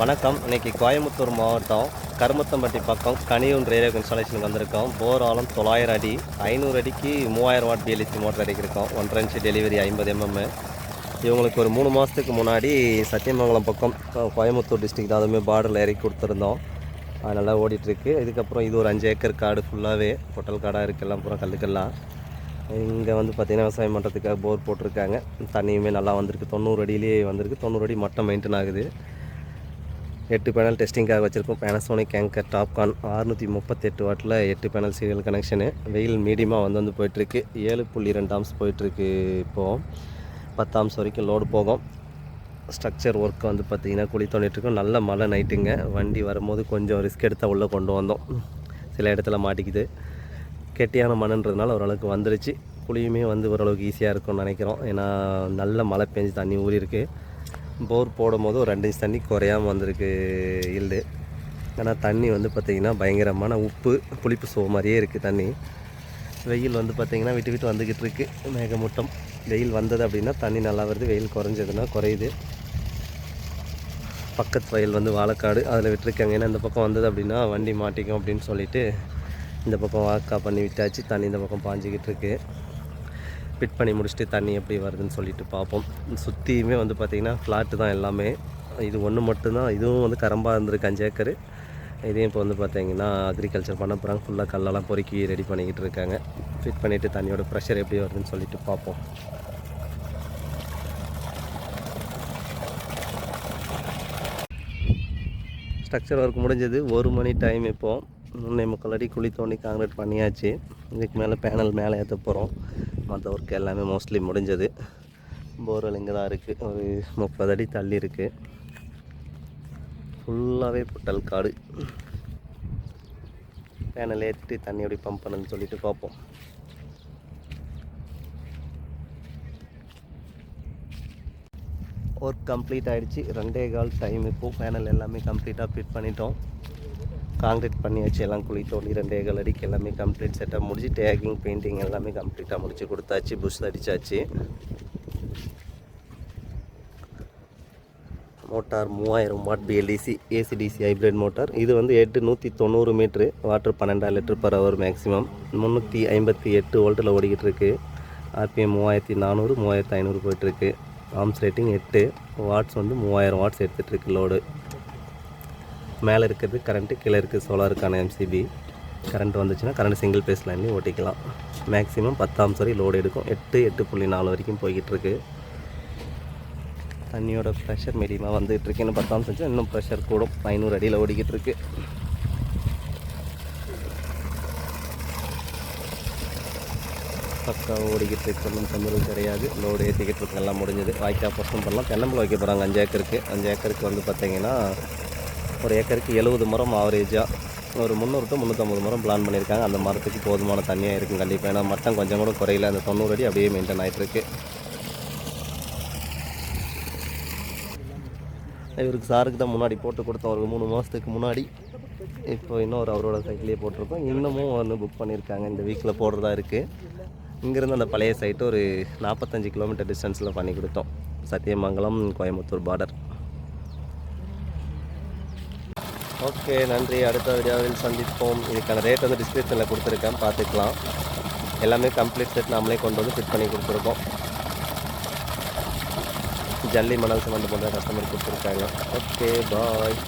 வணக்கம். இன்னைக்கு கோயம்புத்தூர் மாவட்டம் கருமத்தம்பட்டி பக்கம் கனியூன் ரேடியோ இன்ஸ்டாலேஷனுக்கு வந்திருக்கோம். போர் ஆழம் தொள்ளாயிரம் அடி ஐநூறு அடிக்கு மூவாயிரம் வாட் பிஎல்சி மோட்டர் அடிக்கிருக்கோம். ஒன்றரை இன்ச்சு டெலிவரி ஐம்பது எம்எம் இவங்களுக்கு ஒரு மூணு மாதத்துக்கு முன்னாடி சத்தியமங்கலம் பக்கம் கோயம்புத்தூர் டிஸ்ட்ரிக்ட் அதுவுமே பார்டரில் இறக்கி கொடுத்துருந்தோம். அது நல்லா ஓடிட்டுருக்கு. இதுக்கப்புறம் இது ஒரு அஞ்சு ஏக்கர் காடு ஃபுல்லாகவே பொட்டல் காடாக இருக்குது எல்லாம் பூரா கல்லுக்கெல்லாம். இங்கே வந்து பார்த்திங்கன்னா விவசாயம் பண்ணுறதுக்காக போர் போட்டிருக்காங்க. தண்ணியுமே நல்லா வந்திருக்கு. தொண்ணூறு அடியிலேயே வந்திருக்கு. தொண்ணூறு அடி மட்டம் மெயின்டைன் ஆகுது. எட்டு பேனல் டெஸ்டிங்காக வச்சுருக்கோம். பேனசோனிக் கேங்கர் டாப்கான் ஆறுநூற்றி முப்பத்தெட்டு வாட்டில் எட்டு பேனல் சீரியல் கனெக்ஷனு வெயில் மீடியமாக வந்து வந்து போயிட்டுருக்கு. ஏழு புள்ளி ரெண்டு ஆம்ஸ் போயிட்டுருக்கு இப்போது பத்து ஆம்ஸ் வரைக்கும் லோடு போகும். ஸ்ட்ரக்சர் ஒர்க் வந்து பார்த்திங்கன்னா குழி தோண்டிட்டுருக்கோம். நல்ல மழை நைட்டுங்க வண்டி வரும்போது கொஞ்சம் ரிஸ்க் எடுத்தால் உள்ளே கொண்டு வந்தோம். சில இடத்துல மாட்டிக்குது. கெட்டியான மண்ணுன்றதுனால ஓரளவுக்கு வந்துருச்சு. குழியுமே வந்து ஓரளவுக்கு ஈஸியாக இருக்கும்னு நினைக்கிறோம். ஏன்னா நல்ல மழை பெஞ்சு தண்ணி ஊறிருக்கு போர் போடும் போது ஒரு ரெண்டு இன்ச் தண்ணி குறையாமல் வந்திருக்கு இல்டு ஆனால் தண்ணி வந்து பார்த்திங்கன்னா பயங்கரமான உப்பு புளிப்பு சோ மாதிரியே இருக்குது தண்ணி. வெயில் வந்து பார்த்திங்கன்னா விட்டு விட்டு வந்துக்கிட்டு இருக்கு மேகமூட்டம். வெயில் வந்தது அப்படின்னா தண்ணி நல்லா வருது வெயில் குறைஞ்சதுன்னா குறையுது. பக்கத்து வயல் வந்து வாழைக்காடு அதில் விட்டுருக்காங்க. ஏன்னா இந்த பக்கம் வந்தது அப்படின்னா வண்டி மாட்டிக்கும் அப்படின்னு சொல்லிவிட்டு இந்த பக்கம் வாக்கா பண்ணி விட்டாச்சு தண்ணி இந்த பக்கம் பாஞ்சிக்கிட்டு இருக்குது ஃபிட் பண்ணி முடிச்சுட்டு தண்ணி எப்படி வருதுன்னு சொல்லிட்டு பார்ப்போம். சுற்றியுமே வந்து பார்த்திங்கன்னா ஃப்ளாட்டு தான் எல்லாமே. இது ஒன்று மட்டும்தான். இதுவும் வந்து கரம்பாக இருந்திருக்கு அஞ்சு ஏக்கரு. இதையும் இப்போ வந்து பார்த்தீங்கன்னா அக்ரிகல்ச்சர் பண்ண போகிறாங்க ஃபுல்லாக கல்லெல்லாம் பொறுக்கி ரெடி பண்ணிக்கிட்டு இருக்காங்க. ஃபிட் பண்ணிவிட்டு தண்ணியோட ப்ரெஷர் எப்படி வருதுன்னு சொல்லிட்டு பார்ப்போம். ஸ்ட்ரக்சர் ஒர்க் முடிஞ்சது. ஒரு மணி டைம் இப்போது முன்னே முக்கால் அடி குழி தோண்டி காங்கிரீட் பண்ணியாச்சு. இதுக்கு மேலே பேனல் மேலே ஏற்ற போகிறோம் மற்ற ஒர்க் எல்லாமே மோஸ்ட்லி முடிஞ்சது. போர்வெல் இங்கே தான் இருக்குது ஒரு முப்பது அடி தள்ளி இருக்குது ஃபுல்லாகவே புட்டல் காடு. பேனல் ஏற்றிட்டு தண்ணி எப்படி பம்ப் பண்ணுன்னு சொல்லிட்டு பார்ப்போம். ஒர்க் கம்ப்ளீட் ஆகிடுச்சு ரெண்டே கால் டைம் இப்போது பேனல் எல்லாமே கம்ப்ளீட்டாக ஃபிட் பண்ணிட்டோம். காங்கிரீட் பண்ணியாச்சு எல்லாம் குழி தோண்டி ரெண்டே கால் அடிக்கு எல்லாமே கம்ப்ளீட் செட்டாக முடிச்சு டேகிங் பெயிண்டிங் எல்லாமே கம்ப்ளீட்டாக முடிச்சு கொடுத்தாச்சு. புஷ் அடித்தாச்சு மோட்டார் மூவாயிரம் watt BLDC ACDC hybrid motor இது வந்து எட்டு நூற்றி தொண்ணூறு மீட்ரு வாட்டர் பன்னெண்டாயிரம் லிட்டர் பர் ஹவர் மேக்ஸிமம் முந்நூற்றி ஐம்பத்தி எட்டு வோல்ட்டில் ஓடிக்கிட்டு இருக்கு. ஆர்பிஎம் மூவாயிரத்தி நானூறு மூவாயிரத்தி ஐநூறு போயிட்டுருக்கு ஆம்ஸ் ரேட்டிங் எட்டு. வாட்ஸ் வந்து மூவாயிரம் வாட்ஸ் எடுத்துகிட்ருக்கு லோடு மேலே இருக்கிறது கரண்ட்டு கீழே இருக்குது சோலாருக்கான எம்சிபி கரண்ட் வந்துச்சுன்னா கரண்ட் சிங்கிள் பேஸ் லைன்லேயும் ஓட்டிக்கலாம். மேக்ஸிமம் பத்தாம் சரி லோடு எடுக்கும். எட்டு எட்டு புள்ளி நாலு வரைக்கும் போய்கிட்டுருக்கு தண்ணியோட ப்ரெஷர் மீடியமாக வந்துகிட்டு இருக்கு. இன்னும் பத்தாம் செஞ்சு இன்னும் ப்ரெஷர் கூடும். ஐநூறு அடியில் ஓடிக்கிட்டு இருக்கு. பக்கம் ஓடிக்கிட்டு இருக்கு. ஒன்றும் தொந்தரவு கிடையாது. லோடு ஏற்றிக்கிட்டு இருக்கு. எல்லாம் முடிஞ்சது. வாய்க்கா பசங்க பண்ணலாம். தென்னம்பிள்ளை வைக்க போகிறாங்க அஞ்சு ஏக்கருக்கு அஞ்சு ஏக்கருக்கு வந்து பார்த்தீங்கன்னா ஒரு ஏக்கருக்கு எழுபது மரம் ஆவரேஜாக ஒரு முந்நூறு டு முந்நூற்றம்பது மரம் பிளான் பண்ணியிருக்காங்க. அந்த மரத்துக்கு போதுமான தண்ணியாக இருக்கும் கண்டிப்பாக ஏன்னா மட்டம் கொஞ்சம் கூட குறையில. அந்த தொண்ணூறு அடி அப்படியே மெயின்டைன் ஆகிட்டுருக்கு இவருக்கு சாருக்கு தான் முன்னாடி போட்டு கொடுத்தோம். ஒரு மூணு மாதத்துக்கு முன்னாடி. இப்போ இன்னொரு அவரோட சைக்கிளே போட்டிருக்கோம். இன்னமும் ஒன்று புக் பண்ணியிருக்காங்க. இந்த வீக்கில் போடுறதா இருக்குது இங்கேருந்து அந்த பழைய சைட்டு ஒரு நாற்பத்தஞ்சு கிலோமீட்டர் டிஸ்டன்ஸில் பண்ணி கொடுத்தோம். சத்தியமங்கலம் கோயம்புத்தூர் பார்டர் ஓகே நன்றி. அடுத்த வீடியோவில் சந்திப்போம். இதுக்கான ரேட் வந்து டிஸ்கிரிப்ஷனில் கொடுத்துருக்கேன். பார்த்துக்கலாம். எல்லாமே கம்ப்ளீட் செட் நம்மளே கொண்டு வந்து ஃபிட் பண்ணி கொடுத்துருக்கோம். ஜல்லி மணல் சம்மந்தப்பட்ட கஸ்டமர் கொடுத்துருக்காங்க. Okay bye